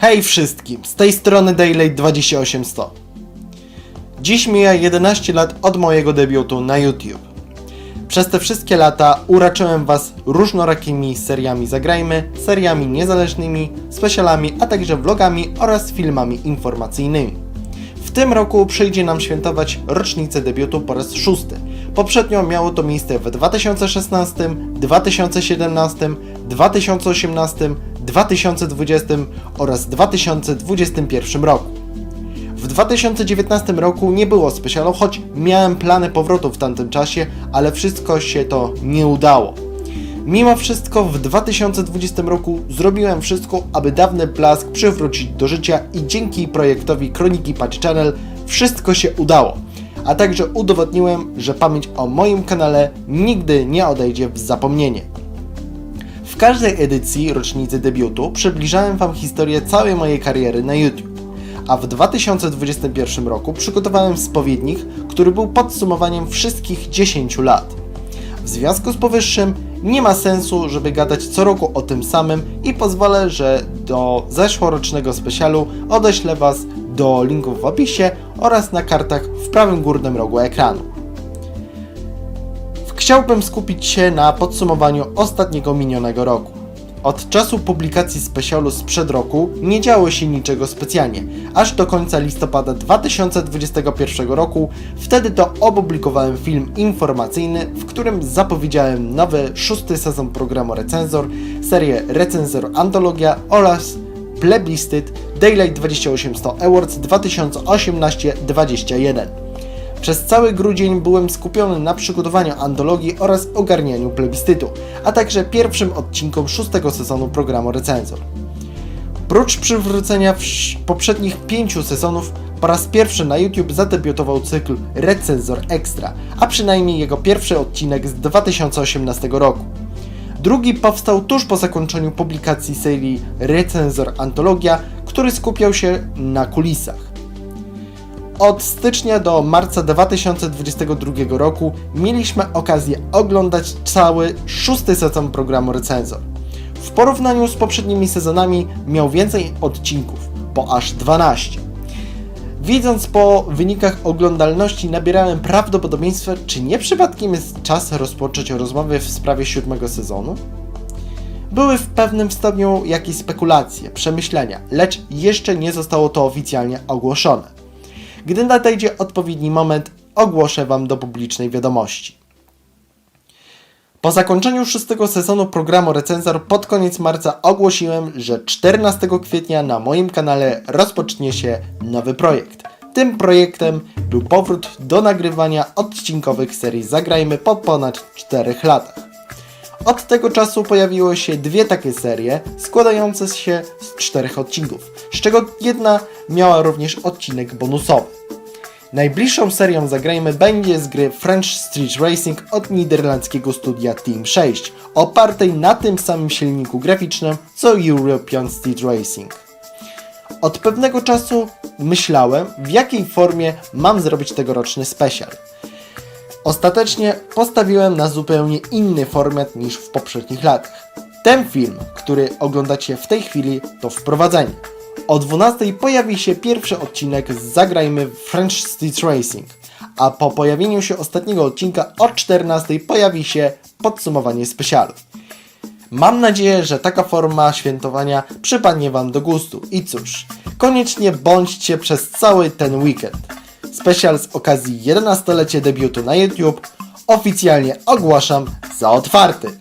Hej wszystkim, z tej strony Daily 28100. Dziś mija 11 lat od mojego debiutu na YouTube. Przez te wszystkie lata uraczyłem Was różnorakimi seriami Zagrajmy, seriami niezależnymi, specjalami, a także vlogami oraz filmami informacyjnymi. W tym roku przyjdzie nam świętować rocznicę debiutu po raz szósty. Poprzednio miało to miejsce w 2016, 2017, 2018, 2020 oraz 2021 roku. W 2019 roku nie było specjalu, choć miałem plany powrotu w tamtym czasie, ale wszystko się to nie udało. Mimo wszystko w 2020 roku zrobiłem wszystko, aby dawny blask przywrócić do życia i dzięki projektowi Kroniki Patch Channel wszystko się udało. A także udowodniłem, że pamięć o moim kanale nigdy nie odejdzie w zapomnienie. Każdej edycji rocznicy debiutu przybliżałem Wam historię całej mojej kariery na YouTube. A w 2021 roku przygotowałem spowiednik, który był podsumowaniem wszystkich 10 lat. W związku z powyższym nie ma sensu, żeby gadać co roku o tym samym i pozwolę, że do zeszłorocznego specjalu odeślę Was do linków w opisie oraz na kartach w prawym górnym rogu ekranu. Chciałbym skupić się na podsumowaniu ostatniego minionego roku. Od czasu publikacji specjalu sprzed roku nie działo się niczego specjalnie, aż do końca listopada 2021 roku. Wtedy to opublikowałem film informacyjny, w którym zapowiedziałem nowy szósty sezon programu Recenzor, serię Recenzor Antologia oraz plebiscyt Daylight 2800 Awards 2018-21. Przez cały grudzień byłem skupiony na przygotowaniu antologii oraz ogarnianiu plebiscytu, a także pierwszym odcinkom szóstego sezonu programu Recenzor. Prócz przywrócenia poprzednich pięciu sezonów, po raz pierwszy na YouTube zadebiutował cykl Recenzor Extra, a przynajmniej jego pierwszy odcinek z 2018 roku. Drugi powstał tuż po zakończeniu publikacji serii Recenzor Antologia, który skupiał się na kulisach. Od stycznia do marca 2022 roku mieliśmy okazję oglądać cały szósty sezon programu Recenzor. W porównaniu z poprzednimi sezonami miał więcej odcinków, po aż 12. Widząc po wynikach oglądalności nabierałem prawdopodobieństwa, czy nie przypadkiem jest czas rozpocząć rozmowy w sprawie siódmego sezonu? Były w pewnym stopniu jakieś spekulacje, przemyślenia, lecz jeszcze nie zostało to oficjalnie ogłoszone. Gdy nadejdzie odpowiedni moment, ogłoszę Wam do publicznej wiadomości. Po zakończeniu szóstego sezonu programu Recenzor pod koniec marca ogłosiłem, że 14 kwietnia na moim kanale rozpocznie się nowy projekt. Tym projektem był powrót do nagrywania odcinkowych serii Zagrajmy po ponad 4 latach. Od tego czasu pojawiły się dwie takie serie, składające się z czterech odcinków, z czego jedna miała również odcinek bonusowy. Najbliższą serią Zagrajmy będzie z gry French Street Racing od niderlandzkiego studia Team 6, opartej na tym samym silniku graficznym co European Street Racing. Od pewnego czasu myślałem, w jakiej formie mam zrobić tegoroczny special. Ostatecznie postawiłem na zupełnie inny format niż w poprzednich latach. Ten film, który oglądacie w tej chwili, to wprowadzenie. O 12 pojawi się pierwszy odcinek z Zagrajmy French Street Racing, a po pojawieniu się ostatniego odcinka o 14 pojawi się podsumowanie specjalu. Mam nadzieję, że taka forma świętowania przypadnie Wam do gustu. I cóż, koniecznie bądźcie przez cały ten weekend. Specjal z okazji 11-lecie debiutu na YouTube oficjalnie ogłaszam za otwarty.